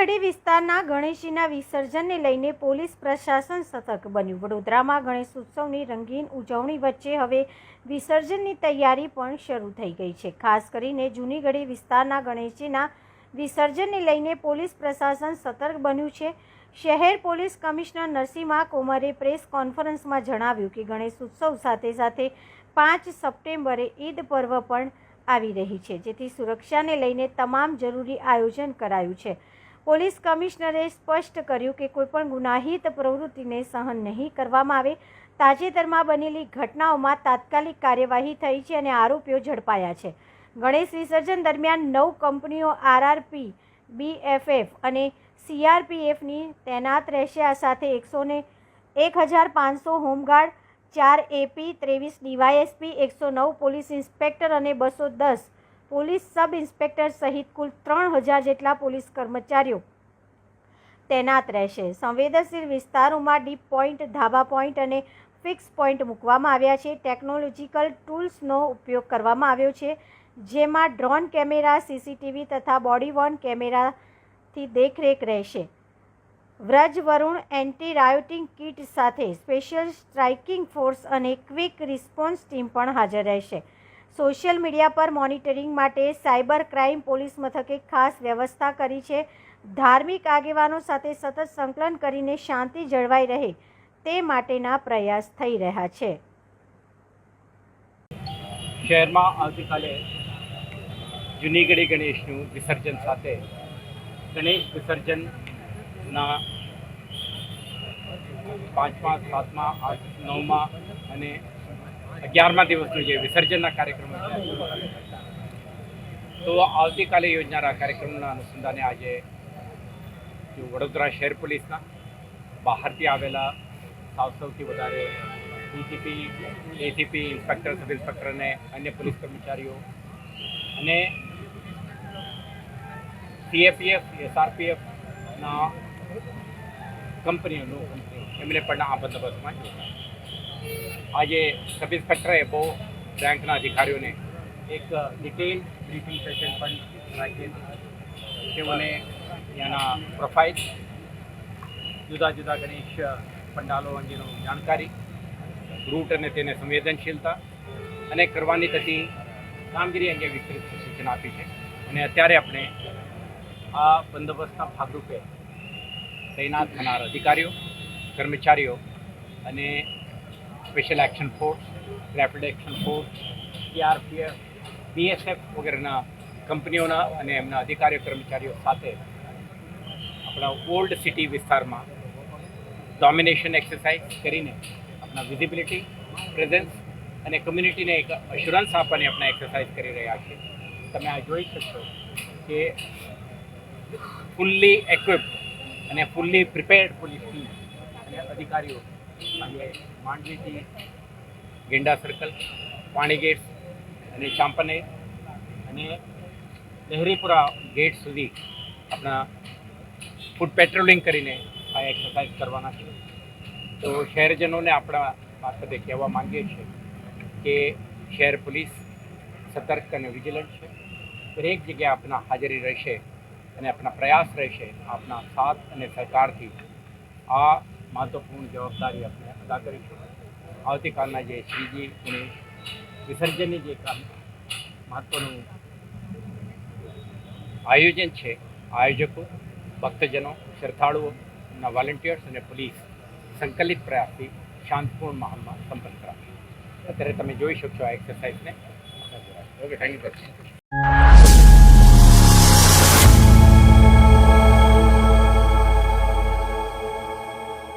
જૂનીગઢી વિસ્તારના ગણેશજીના વિસર્જનને લઈને પોલીસ પ્રશાસન સતર્ક બન્યું. વડોદરામાં ગણેશ ઉત્સવની રંગીન ઉજવણી વચ્ચે હવે વિસર્જનની તૈયારી પણ શરૂ થઈ ગઈ છે. ખાસ કરીને જૂનીગઢી વિસ્તારના ગણેશજીના વિસર્જનને લઈને પોલીસ પ્રશાસન સતર્ક બન્યું છે. શહેર પોલીસ કમિશનર નરસિંહા કુમારે પ્રેસ કોન્ફરન્સમાં જણાવ્યું કે ગણેશ ઉત્સવ સાથે સાથે પાંચ સપ્ટેમ્બરે ઈદ પર્વ પણ આવી રહી છે, જેથી સુરક્ષાને લઈને તમામ જરૂરી આયોજન કરાયું છે. પોલીસ કમિશનરે સ્પષ્ટ કર્યું કે કોઈપણ ગુનાહિત પ્રવૃત્તિને સહન નહીં કરવામાં આવે. તાજેતરમાં બનેલી ઘટનાઓમાં તાત્કાલિક કાર્યવાહી થઈ છે અને આરોપીઓ ઝડપાયા છે. ગણેશ વિસર્જન દરમિયાન નવ કંપનીઓ આરઆરપી, બીએફએફ અને સીઆરપીએફની તૈનાત રહેશે. આ સાથે એકસો ને એક હજાર પાંચસો હોમગાર્ડ, ચાર એપી, ત્રેવીસ ડીવાયએસપી, એકસો નવ પોલીસ ઇન્સ્પેક્ટર અને બસો દસ પોલીસ સબ ઇન્સ્પેક્ટર સહિત કુલ ત્રણ હજાર જેટલા પોલીસ કર્મચારીઓ તૈનાત રહેશે. સંવેદનશીલ વિસ્તારોમાં ડીપ પોઈન્ટ, ધાબા પોઈન્ટ અને ફિક્સ પોઈન્ટ મૂકવામાં આવ્યા છે. ટેકનોલોજીકલ ટૂલ્સનો ઉપયોગ કરવામાં આવ્યો છે, જેમાં ડ્રોન કેમેરા, સીસીટીવી તથા બોડી વોર્ન કેમેરાથી દેખરેખ રહેશે. Vraj Varun anti rioting kit સાથે સ્પેશિયલ સ્ટ્રાઇકિંગ ફોર્સ અને ક્વિક રિસ્પોન્સ ટીમ પણ હાજર રહેશે. સોશિયલ મીડિયા પર મોનિટરિંગ માટે સાયબર ક્રાઇમ પોલીસ મથકે ખાસ વ્યવસ્થા કરી છે. ધાર્મિક આગેવાનો સાથે સતત સંકલન કરીને શાંતિ જળવાઈ રહે તે માટેના પ્રયાસ થઈ રહ્યા છે. શહેરમાં આવતીકાલે જૂનીગઢી ગણેશનું વિસર્જન સાથે ગણેશ વિસર્જનના પાંચમા, સાતમા, આઠ, નવમા અને અગિયારમા દિવસનું જે વિસર્જનના કાર્યક્રમો છે તો આવતીકાલે યોજનારા કાર્યક્રમના અનુસંધાને આજે વડોદરા શહેર પોલીસના બહારથી આવેલા સાવ સૌથી વધારે DCP ACP, inspector, sub inspector અને અન્ય પોલીસ કર્મચારીઓ અને સીએપીએફ એસઆરપીએફના કંપનીઓનું એમને પણ આ બંદોબસ્તમાં જોડાયા. આજે સબ ઇન્સ્પેક્ટરે બહુ બેંકના અધિકારીઓને એક ડિટેલ બ્રીફિંગ સેશન પણ રાખીએ તેઓને ત્યાંના પ્રોફાઇલ જુદા જુદા ગણેશ પંડાલો અંગેનું જાણકારી રૂટ અને તેને સંવેદનશીલતા અને કરવાની થતી કામગીરી અંગે વિસ્તૃત સૂચના આપી છે. અને અત્યારે આપણે આ બંદોબસ્તના ભાગરૂપે તૈનાત થનાર અધિકારીઓ, કર્મચારીઓ અને special action force rapid action force CRPF BSF વગેરેના કંપનીઓના અને એમના અધિકારીઓ, કર્મચારીઓ સાથે આપણા ઓલ્ડ સિટી વિસ્તારમાં ડોમિનેશન એક્સરસાઇઝ કરીને આપણા વિઝિબિલિટી પ્રેઝન્સ અને કમ્યુનિટીને એક અશ્યોરન્સ આપવાની આપણે એક્સરસાઇઝ કરી રહ્યા છીએ. તમે આ જોઈ શકશો કે ફૂલ્લી equipped અને ફૂલ્લી પ્રિપેર્ડ પોલીસ ટીમ અને અધિકારીઓ આજે માંડવીથી ગેંડા સર્કલ પાણી ગેટ અને ચાંપનેર અને લહેરીપુરા ગેટ સુધી આપણા ફૂડ પેટ્રોલિંગ કરીને આ એક્સરસાઇઝ કરવાના છે. તો શહેરજનોને આપણા મારફતે કહેવા માંગીએ છીએ કે શહેર પોલીસ સતર્ક અને વિજિલન્ટ છે. દરેક જગ્યાએ આપણા હાજરી રહેશે અને આપણા પ્રયાસ રહેશે આપણા સાથ અને સહકારથી આ મહત્વપૂર્ણ જવાબદારી આપણે અદા કરીશું. આવતીકાલના જે શ્રીજી ગણેશ વિસર્જનની જે કામ મહત્વનું આયોજન છે, આયોજકો, ભક્તજનો, શ્રદ્ધાળુઓ એમના વોલેન્ટિયર્સ અને પોલીસ સંકલિત પ્રયાસથી શાંતિપૂર્ણ માહોલમાં સંપન્ન કરાશે. અત્યારે તમે જોઈ શકશો આ એક્સરસાઇઝને ઓકે થેન્ક યુ